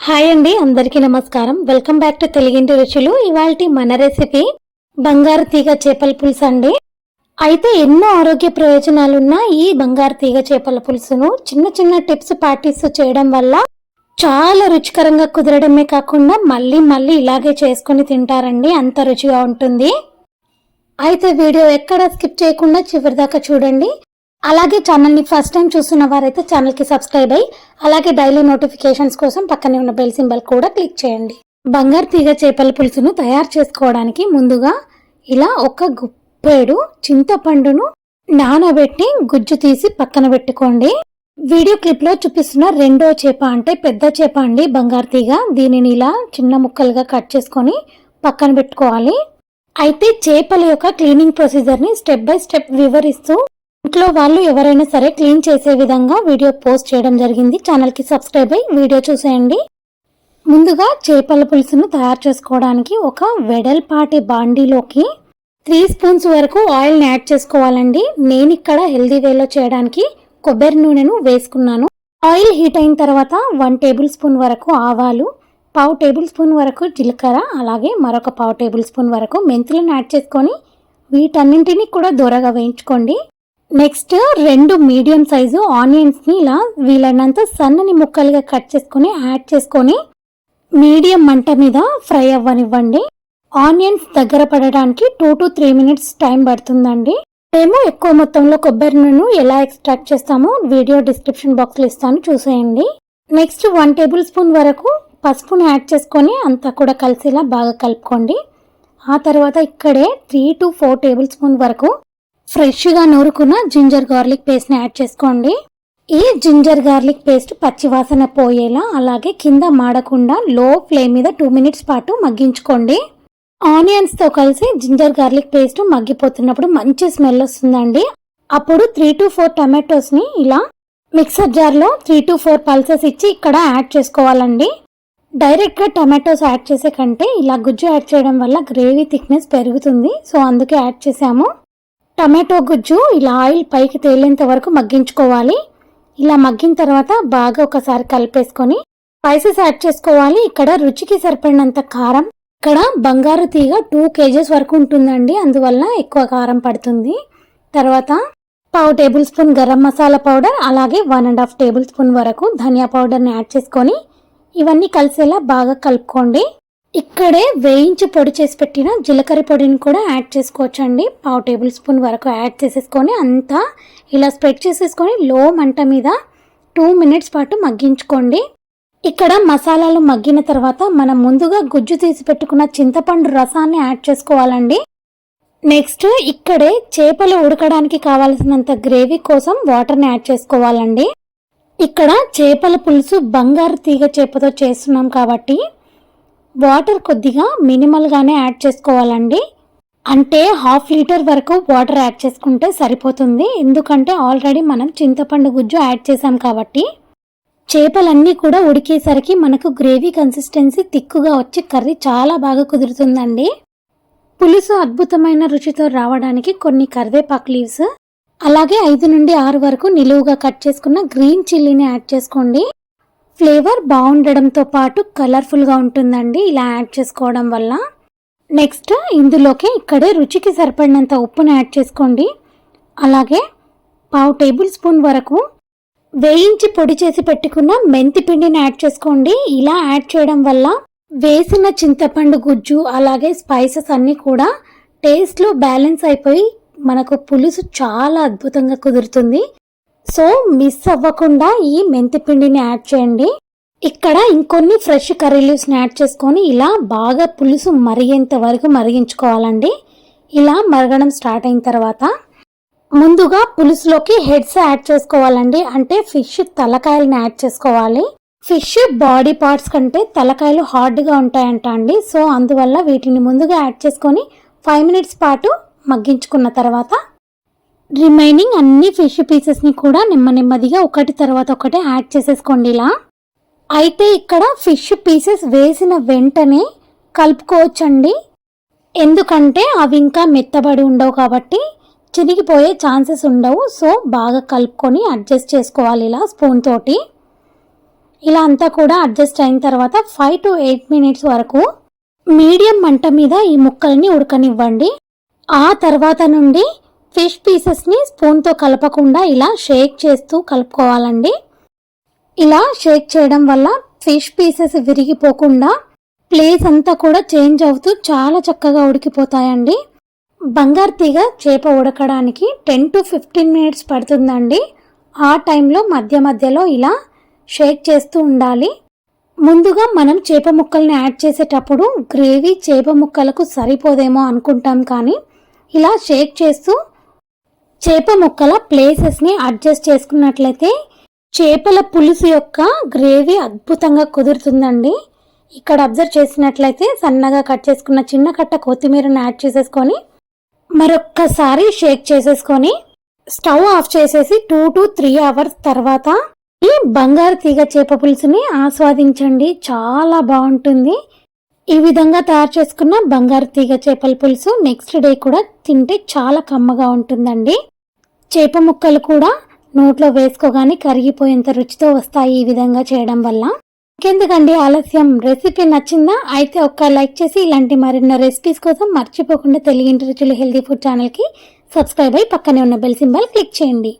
Hi అండి అందరికీ నమస్కారం. వెల్కమ్ బ్యాక్ టు తెలుగింటి రుచులు. ఇవాళ మన రెసిపీ బంగారు తీగ చేపల పులుసు అండి. అయితే ఎన్నో ఆరోగ్య ప్రయోజనాలున్న ఈ బంగారు తీగ చేపల పులుసును చిన్న చిన్న టిప్స్ పాటిస్తూ చేయడం వల్ల చాలా రుచికరంగా కుదరడమే కాకుండా మళ్ళీ మళ్ళీ ఇలాగే చేసుకొని తింటారండి. అంత రుచిగా ఉంటుంది. అయితే వీడియో ఎక్కడ స్కిప్ చేయకుండా చివరిదాకా చూడండి. అలాగే ఛానల్ని ఫస్ట్ టైం చూస్తున్న వారైతే ఛానల్కి సబ్స్క్రైబ్ అయ్యి అలాగే డైలీ నోటిఫికేషన్స్ కోసం పక్కనే ఉన్న బెల్ సింబల్ కూడా క్లిక్ చేయండి. బంగారు తీగ చేపల పులుసును తయారు చేసుకోవడానికి ముందుగా ఇలా ఒక గుప్పెడు చింతపండును నానబెట్టి గుజ్జు తీసి పక్కన పెట్టుకోండి. వీడియో క్లిప్లో చూపిస్తున్న రెండో చేప అంటే పెద్ద చేప అండి బంగారు తీగ. దీనిని ఇలా చిన్న ముక్కలుగా కట్ చేసుకొని పక్కన పెట్టుకోవాలి. అయితే చేపల యొక్క క్లీనింగ్ ప్రొసీజర్ని స్టెప్ బై స్టెప్ వివరిస్తూ ఇంట్లో వాళ్ళు ఎవరైనా సరే క్లీన్ చేసే విధంగా వీడియో పోస్ట్ చేయడం జరిగింది. ఛానల్కి సబ్స్క్రైబ్ అయ్యి వీడియో చూసేయండి. ముందుగా చేపల పులుసును తయారు చేసుకోవడానికి ఒక వెడల్పాటి బాండీలోకి త్రీ స్పూన్స్ వరకు ఆయిల్ని యాడ్ చేసుకోవాలండి. నేను ఇక్కడ హెల్దీ వేలో చేయడానికి కొబ్బరి నూనెను వేసుకున్నాను. ఆయిల్ హీట్ అయిన తర్వాత వన్ టేబుల్ స్పూన్ వరకు ఆవాలు పావు టేబుల్ స్పూన్ వరకు జీలకర్ర అలాగే మరొక పావు టేబుల్ స్పూన్ వరకు మెంతులను యాడ్ చేసుకొని వీటన్నింటినీ కూడా దూరగా వేయించుకోండి. నెక్స్ట్ రెండు మీడియం సైజు ఆనియన్స్ని ఇలా వీలైనంత సన్నని ముక్కలుగా కట్ చేసుకొని యాడ్ చేసుకొని మీడియం మంట మీద ఫ్రై అవ్వనివ్వండి. ఆనియన్స్ దగ్గర పడడానికి two to three minutes time పడుతుందండి. మేము ఎక్కువ మొత్తంలో కొబ్బరి నూనె ఎలా ఎక్స్ట్రాక్ట్ చేస్తామో వీడియో డిస్క్రిప్షన్ బాక్స్లో ఇస్తాను చూసేయండి. నెక్స్ట్ వన్ టేబుల్ స్పూన్ వరకు పసుపుని యాడ్ చేసుకొని అంతా కూడా కలిసేలా బాగా కలుపుకోండి. ఆ తర్వాత ఇక్కడే three to four table spoon వరకు ఫ్రెష్గా నూరుకున్న జింజర్ గార్లిక్ పేస్ట్ని యాడ్ చేసుకోండి. ఈ జింజర్ గార్లిక్ పేస్ట్ పచ్చివాసన పోయేలా అలాగే కింద మాడకుండా లో ఫ్లేమ్ మీద టూ మినిట్స్ పాటు మగ్గించుకోండి. ఆనియన్స్తో కలిసి జింజర్ గార్లిక్ పేస్ట్ మగ్గిపోతున్నప్పుడు మంచి స్మెల్ వస్తుందండి. అప్పుడు త్రీ టు ఫోర్ టమాటోస్ని ఇలా మిక్సర్ జార్లో త్రీ టు ఫోర్ పల్సెస్ ఇచ్చి ఇక్కడ యాడ్ చేసుకోవాలండి. డైరెక్ట్గా టమాటోస్ యాడ్ చేసే కంటే ఇలా గుజ్జు యాడ్ చేయడం వల్ల గ్రేవీ థిక్నెస్ పెరుగుతుంది. సో అందుకే యాడ్ చేసాము. టమాటో గుజ్జు ఇలా ఆయిల్ పైకి తేలేంత వరకు మగ్గించుకోవాలి. ఇలా మగ్గిన తర్వాత బాగా ఒకసారి కలిపేసుకొని స్పైసెస్ యాడ్ చేసుకోవాలి. ఇక్కడ రుచికి సరిపడినంత కారం ఇక్కడ బంగారు తీగ టూ కేజెస్ వరకు ఉంటుందండి. అందువల్ల ఎక్కువ కారం పడుతుంది. తర్వాత పావు table spoon garam masala powder అలాగే one and half table spoon వరకు ధనియా పౌడర్ని యాడ్ చేసుకొని ఇవన్నీ కలిసేలా బాగా కలుపుకోండి. ఇక్కడే వేయించి పొడి చేసి పెట్టిన జీలకర్ర పొడిని కూడా యాడ్ చేసుకోవచ్చండి. పావు టేబుల్ స్పూన్ వరకు యాడ్ చేసేసుకొని అంతా ఇలా స్ప్రెడ్ చేసేసుకొని లో మంట మీద టూ మినిట్స్ పాటు మగ్గించుకోండి. ఇక్కడ మసాలాలు మగ్గిన తర్వాత మనం ముందుగా గుజ్జు తీసి పెట్టుకున్న చింతపండు రసాన్ని యాడ్ చేసుకోవాలండి. నెక్స్ట్ ఇక్కడే చేపలు ఉడకడానికి కావాల్సినంత గ్రేవీ కోసం వాటర్ని యాడ్ చేసుకోవాలండి. ఇక్కడ చేపల పులుసు బంగారు తీగ చేపతో చేస్తున్నాం కాబట్టి వాటర్ కొద్దిగా మినిమల్గానే యాడ్ చేసుకోవాలండి. అంటే హాఫ్ లీటర్ వరకు వాటర్ యాడ్ చేసుకుంటే సరిపోతుంది. ఎందుకంటే ఆల్రెడీ మనం చింతపండు గుజ్జు యాడ్ చేసాం కాబట్టి. చేపలన్నీ కూడా ఉడికేసరికి మనకు గ్రేవీ కన్సిస్టెన్సీ తిక్కుగా వచ్చి కర్రీ చాలా బాగా కుదురుతుందండి. పులుసు అద్భుతమైన రుచితో రావడానికి కొన్ని కరివేపాకు లీవ్స్ అలాగే ఐదు నుండి ఆరు వరకు నిలువుగా కట్ చేసుకున్న గ్రీన్ చిల్లీని యాడ్ చేసుకోండి. ఫ్లేవర్ బాగుండడంతో పాటు కలర్ఫుల్గా ఉంటుందండి ఇలా యాడ్ చేసుకోవడం వల్ల. నెక్స్ట్ ఇందులోకి ఇక్కడే రుచికి సరిపడినంత ఉప్పును యాడ్ చేసుకోండి. అలాగే పావు టేబుల్ స్పూన్ వరకు వేయించి పొడి చేసి పెట్టుకున్న మెంతి పిండిని యాడ్ చేసుకోండి. ఇలా యాడ్ చేయడం వల్ల వేసిన చింతపండు గుజ్జు అలాగే స్పైసెస్ అన్నీ కూడా టేస్ట్లో బ్యాలెన్స్ అయిపోయి మనకు పులుసు చాలా అద్భుతంగా కుదురుతుంది. సో మిస్ అవ్వకుండా ఈ మెంతి పిండిని యాడ్ చేయండి. ఇక్కడ ఇంకొన్ని ఫ్రెష్ కర్రీ లీవ్స్ని యాడ్ చేసుకొని ఇలా బాగా పులుసు మరిగేంత వరకు మరిగించుకోవాలండి. ఇలా మరగడం స్టార్ట్ అయిన తర్వాత ముందుగా పులుసులోకి హెడ్స్ యాడ్ చేసుకోవాలండి. అంటే ఫిష్ తలకాయలని యాడ్ చేసుకోవాలి. ఫిష్ బాడీ పార్ట్స్ కంటే తలకాయలు హార్డ్గా ఉంటాయంట అండి. సో అందువల్ల వీటిని ముందుగా యాడ్ చేసుకొని ఫైవ్ మినిట్స్ పాటు మగ్గించుకున్న తర్వాత రిమైనింగ్ అన్ని ఫిష్ పీసెస్ని కూడా నెమ్మ నెమ్మదిగా ఒకటి తర్వాత ఒకటి యాడ్ చేసేసుకోండి ఇలా. అయితే ఇక్కడ ఫిష్ పీసెస్ వేసిన వెంటనే కలుపుకోవచ్చండి. ఎందుకంటే అవి ఇంకా మెత్తబడి ఉండవు కాబట్టి చిరిగిపోయే ఛాన్సెస్ ఉండవు. సో బాగా కలుపుకొని అడ్జస్ట్ చేసుకోవాలి ఇలా స్పూన్ తోటి. ఇలా అంతా కూడా అడ్జస్ట్ అయిన తర్వాత ఫైవ్ టు ఎయిట్ మినిట్స్ వరకు మీడియం మంట మీద ఈ ముక్కల్ని ఉడకనివ్వండి. ఆ తర్వాత నుండి ఫిష్ పీసెస్ని స్పూన్తో కలపకుండా ఇలా షేక్ చేస్తూ కలుపుకోవాలండి. ఇలా షేక్ చేయడం వల్ల ఫిష్ పీసెస్ విరిగిపోకుండా ప్లేస్ అంతా కూడా చేంజ్ అవుతూ చాలా చక్కగా ఉడికిపోతాయండి. బంగారు తీగ చేప ఉడకడానికి టెన్ టు ఫిఫ్టీన్ మినిట్స్ పడుతుందండి. ఆ టైంలో మధ్య మధ్యలో ఇలా షేక్ చేస్తూ ఉండాలి. ముందుగా మనం చేప ముక్కల్ని యాడ్ చేసేటప్పుడు గ్రేవీ చేప ముక్కలకు సరిపోదేమో అనుకుంటాం కానీ ఇలా షేక్ చేస్తూ చేప ముక్కల ప్లేసెస్ని అడ్జస్ట్ చేసుకున్నట్లయితే చేపల పులుసు యొక్క గ్రేవీ అద్భుతంగా కుదురుతుందండి. ఇక్కడ అబ్జర్వ్ చేసినట్లయితే సన్నగా కట్ చేసుకున్న చిన్న కట్ట కొత్తిమీరను యాడ్ చేసేసుకొని మరొక్కసారి షేక్ చేసేసుకొని స్టవ్ ఆఫ్ చేసేసి టూ టు త్రీ అవర్స్ తర్వాత ఈ బంగారు తీగ చేప పులుసుని ఆస్వాదించండి. చాలా బాగుంటుంది. ఈ విధంగా తయారు చేసుకున్న బంగారు తీగ చేపల పులుసు నెక్స్ట్ డే కూడా తింటే చాలా కమ్మగా ఉంటుందండి. చేప ముక్కలు కూడా నోట్లో వేసుకోగానే కరిగిపోయేంత రుచితో వస్తాయి ఈ విధంగా చేయడం వల్ల. ఇంకెందుకండి ఆలస్యం? రెసిపీ నచ్చిందా? అయితే ఒక్క లైక్ చేసి ఇలాంటి మరిన్న రెసిపీస్ కోసం మర్చిపోకుండా తెలియని రుచులు హెల్తీ ఫుడ్ ఛానల్కి సబ్స్క్రైబ్ అయి పక్కనే ఉన్న బెల్ సింబల్ క్లిక్ చేయండి.